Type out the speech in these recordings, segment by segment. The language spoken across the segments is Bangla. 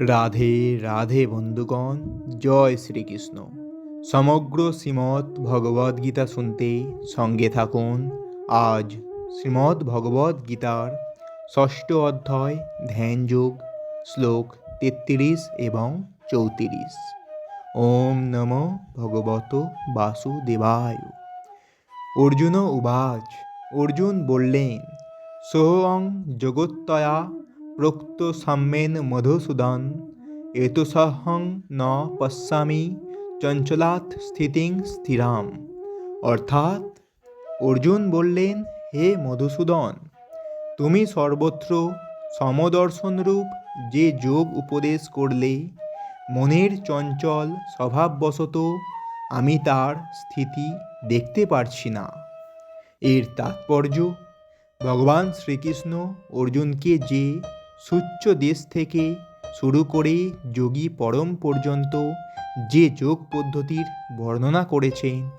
রাধে রাধে বন্ধুগণ, জয় শ্রীকৃষ্ণ। সমগ্র শ্রীমৎ ভগবদ্ গীতা শুনতে সঙ্গে থাকুন। আজ শ্রীমৎ ভগবদ্ গীতার ষষ্ঠ অধ্যায় ধ্যানযোগ শ্লোক তেত্রিশ এবং চৌত্রিশ। ওম নম ভগবত বাসুদেবায়। অর্জুন উবাচ, অর্জুন বললেন, সোহং জগত্তয়া প্রোক্ত সাম্যেন মধুসূদন এতুসহং ন পশ্যামি চঞ্চলাৎ স্থিতিং স্থিরাম অর্থাৎ অর্জুন বললেন হে মধুসূদন তুমি সর্বত্র সমদর্শনরূপ যে যোগ উপদেশ করলে, মনের চঞ্চল স্বভাববশত আমি তার স্থিতি দেখতে পারছি না। এর তাৎপর্য, ভগবান শ্রীকৃষ্ণ অর্জুনকে যে সুচ্চ দেশ থেকে শুরু করে যোগী পরম পর্যন্ত যে যোগ পদ্ধতির বর্ণনা করেছেন,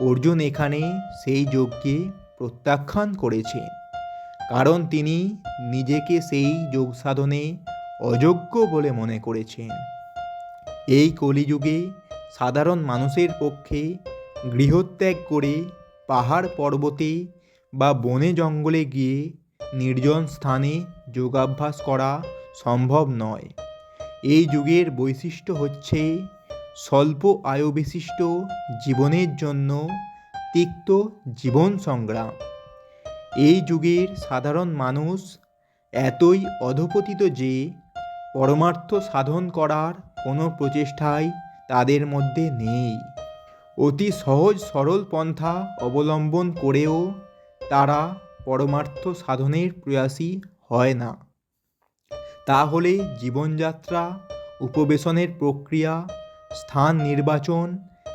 অর্জুন এখানে সেই যোগকে প্রত্যাখ্যান করেছেন। কারণ তিনি নিজেকে সেই যোগ সাধনে অযোগ্য বলে মনে করেছেন। এই কলিযুগে সাধারণ মানুষের পক্ষে গৃহত্যাগ করে পাহাড় পর্বতে বা বনে জঙ্গলে গিয়ে নির্জন স্থানে যোগাভ্যাস করা সম্ভব নয়। এই যুগের বৈশিষ্ট্য হচ্ছে স্বল্প আয়ু বিশিষ্ট জীবনের জন্য তিক্ত জীবন সংগ্রাম। এই যুগের সাধারণ মানুষ এতই অধপতিত যে পরমার্থ সাধন করার কোনো প্রচেষ্টাই তাদের মধ্যে নেই। অতি সহজ সরল পন্থা অবলম্বন করেও তারা পরমার্থ সাধনের প্রয়াসী হয় না। তাহলে জীবনযাত্রা, উপবেশনের প্রক্রিয়া, স্থান নির্বাচন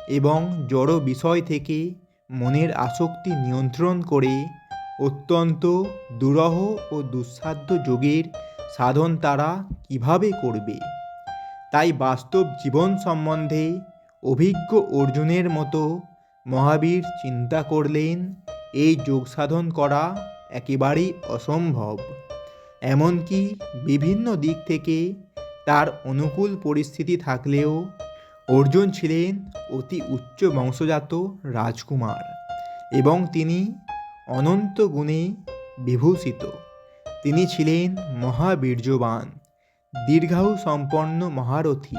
এবং জড় বিষয় থেকে মনের আসক্তি নিয়ন্ত্রণ করে অত্যন্ত দুরহ ও দুঃসাধ্য যোগের সাধন তারা কীভাবে করবে? তাই বাস্তব জীবন সম্বন্ধে অভিজ্ঞ অর্জুনের মতো মহাবীর চিন্তা করলেন, এই যোগ সাধন করা একেবারেই অসম্ভব। এমনকি বিভিন্ন দিক থেকে তার অনুকূল পরিস্থিতি থাকলেও অর্জুন ছিলেন অতি উচ্চ বংশজাত রাজকুমার এবং তিনি অনন্ত গুণে বিভূষিত। তিনি ছিলেন মহাবীর্যবান, দীর্ঘায়ু সম্পন্ন মহারথী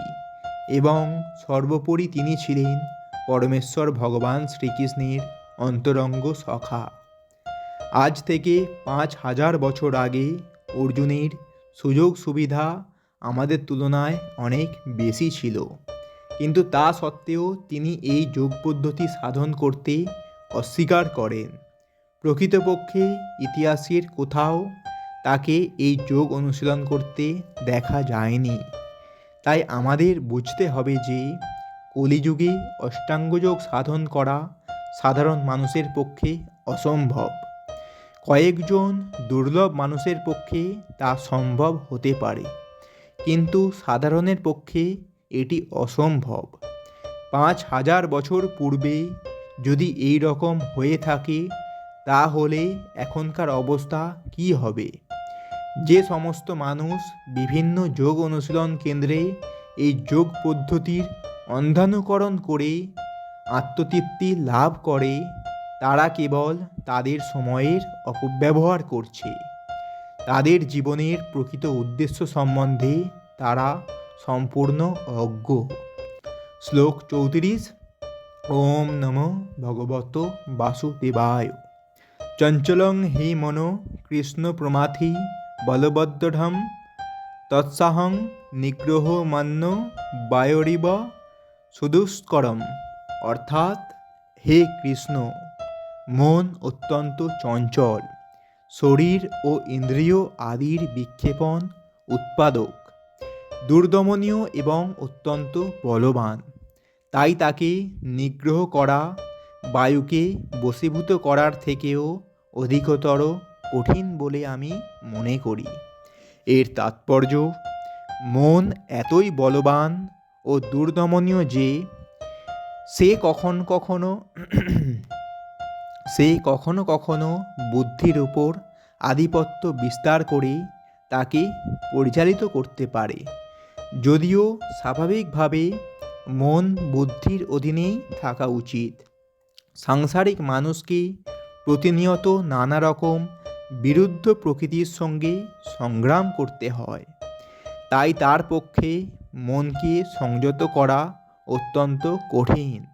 এবং সর্বোপরি তিনি ছিলেন পরমেশ্বর ভগবান শ্রীকৃষ্ণের অন্তরঙ্গ সখা। আজ থেকে পাঁচ হাজার বছর আগে অর্জুনের সুযোগ সুবিধা আমাদের তুলনায় অনেক বেশি ছিল। কিন্তু তা সত্ত্বেও তিনি এই যোগ পদ্ধতি সাধন করতে অস্বীকার করেন। প্রকৃতপক্ষে ইতিহাসের কোথাও তাকে এই যোগ অনুশীলন করতে দেখা যায়নি। তাই আমাদের বুঝতে হবে যে কলিযুগে অষ্টাঙ্গযোগ সাধন করা সাধারণ মানুষের পক্ষে অসম্ভব। কয়েকজন দুর্লভ মানুষের পক্ষে তা সম্ভব হতে পারে। কিন্তু সাধারণের পক্ষে এটি অসম্ভব। পাঁচ হাজার বছর পূর্বে যদি এই রকম হয়ে থাকে, তাহলে এখনকার অবস্থা কি হবে? যে সমস্ত মানুষ বিভিন্ন যোগ অনুশীলন কেন্দ্রে এই যোগ পদ্ধতির অন্ধানুকরণ করে আত্মতৃপ্তি লাভ করে তারা কেবল তাদের সময়ের অপব্যবহার করছে। তাদের জীবনের প্রকৃত উদ্দেশ্য সম্বন্ধে তারা সম্পূর্ণ অজ্ঞ। শ্লোক চৌত্রিশ, ওম নম ভগবত বাসুদেবায়। চঞ্চলং হি মনো কৃষ্ণ প্রমাথি বলবদ্দঢ়ম তৎসাহং নিগ্রহ মান্য বায়রিব সুদুষ্করম। অর্থাৎ হে কৃষ্ণ মন অত্যন্ত চঞ্চল। শরীর ও ইন্দ্রিয় আদির বিক্ষেপণ, উৎপাদক। দুর্দমনীয় এবং অত্যন্ত বলবান। তাই তাকে নিগ্রহ করা, বায়ুকে বশীভূত করার থেকেও অধিকতর কঠিন বলে আমি মনে করি। এর তাৎপর্য, মন এতই বলবান ও দুর্দমনীয় যে, সে কখন কখনো সে কখনো কখনো বুদ্ধির উপর আধিপত্য বিস্তার করে তাকে পরিচালিত করতে পারে। যদিও স্বাভাবিকভাবে মন বুদ্ধির অধীনেই থাকা উচিত। সাংসারিক মানুষকে প্রতিনিয়ত নানা রকম বিরুদ্ধ প্রকৃতির সঙ্গে সংগ্রাম করতে হয়। তাই তার পক্ষে মনকে সংযত করা অত্যন্ত কঠিন।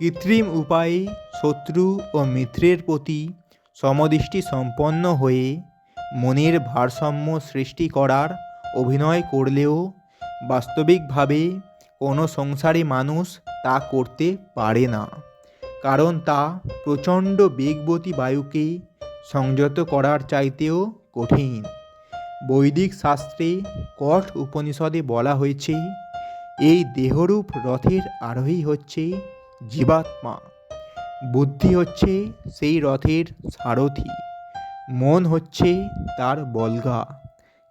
কৃত্রিম উপায়ে শত্রু ও মিত্রের প্রতি সমদৃষ্টি সম্পন্ন হয়ে মনের ভারসাম্য সৃষ্টি করার অভিনয় করলেও বাস্তবিকভাবে কোনো সংসারী মানুষ তা করতে পারে না। কারণ তা প্রচণ্ড বেগবতী বায়ুকে সংযত করার চাইতেও কঠিন। বৈদিক শাস্ত্রে কঠ উপনিষদে বলা হয়েছে, এই দেহরূপ রথের আরোহী হচ্ছে জীবাত্মা। বুদ্ধি হচ্ছে সেই রথের সারথি, মন হচ্ছে তার বলগা,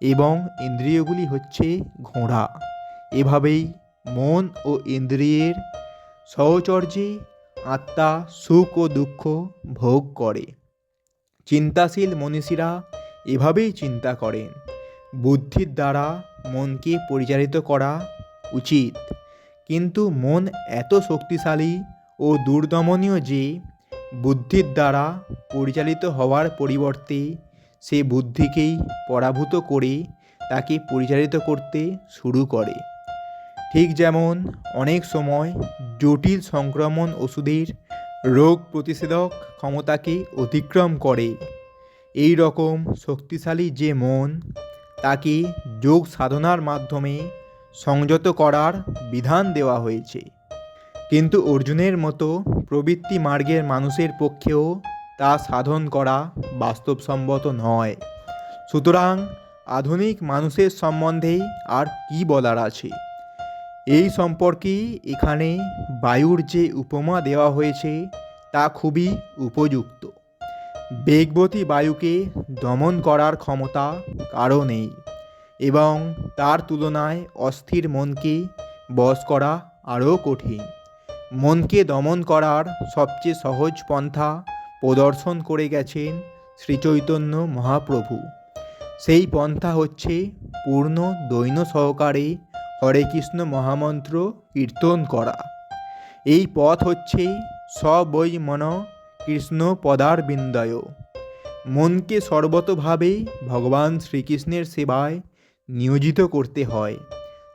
এবং ইন্দ্রিয়গুলি হচ্ছে ঘোড়া। এভাবেই মন ও ইন্দ্রিয়ের সহচর্যে আত্মা সুখ ও দুঃখ ভোগ করে। চিন্তাশীল মনীষীরা এভাবেই চিন্তা করেন। বুদ্ধির দ্বারা মনকে পরিচালিত করা উচিত। কিন্তু মন এত শক্তিশালী ও দুর্দমনীয় যে বুদ্ধির দ্বারা পরিচালিত হওয়ার পরিবর্তে সে বুদ্ধিকেই পরাভূত করে তাকে পরিচালিত করতে শুরু করে। ঠিক যেমন অনেক সময় জটিল সংক্রমণ ওষুধের রোগ প্রতিষেধক ক্ষমতাকে অতিক্রম করে। এই রকম শক্তিশালী যে মন, তাকে যোগ সাধনার মাধ্যমে সংযত করার বিধান দেওয়া হয়েছে। কিন্তু অর্জুনের মতো প্রবৃত্তি মার্গের মানুষের পক্ষেও তা সাধন করা বাস্তবসম্মত নয়। সুতরাং আধুনিক মানুষের সম্বন্ধে আর কি বলার আছে? এই সম্পর্কে এখানে বায়ুর যে উপমা দেওয়া হয়েছে তা খুবই উপযুক্ত। বেগবতী বায়ুকে দমন করার ক্ষমতা কারও নেই। এবং তার তুলনায় অস্থির মনকে বশ করা আরও কঠিন। মনকে দমন করার সবচেয়ে সহজ পন্থা প্রদর্শন করে গেছেন শ্রীচৈতন্য মহাপ্রভু। সেই পন্থা হচ্ছে পূর্ণ দৈন সহকারে হরে কৃষ্ণ মহামন্ত্র কীর্তন করা। এই পথ হচ্ছে সবৈ মন কৃষ্ণ পদার বিন্দয় মনকে সর্বতভাবে ভগবান শ্রীকৃষ্ণের সেবায় নিয়োজিত করতে হয়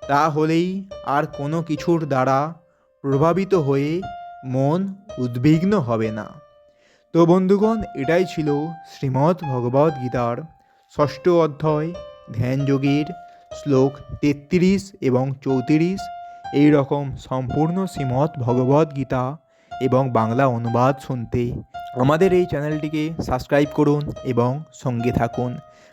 তা হলেই আর কোনো কিছুর দ্বারা প্রভাবিত হয়ে মন উদ্বিগ্ন হবে না। তো বন্ধুগণ, এটাই ছিল শ্রীমদ্ ভগবদ গীতার ষষ্ঠ অধ্যায় ধ্যানযোগীর শ্লোক তেত্রিশ এবং চৌত্রিশ। এই রকম সম্পূর্ণ শ্রীমদ্ ভগবদ গীতা এবং বাংলা অনুবাদ শুনতে আমাদের এই চ্যানেলটিকে সাবস্ক্রাইব করুন এবং সঙ্গে থাকুন।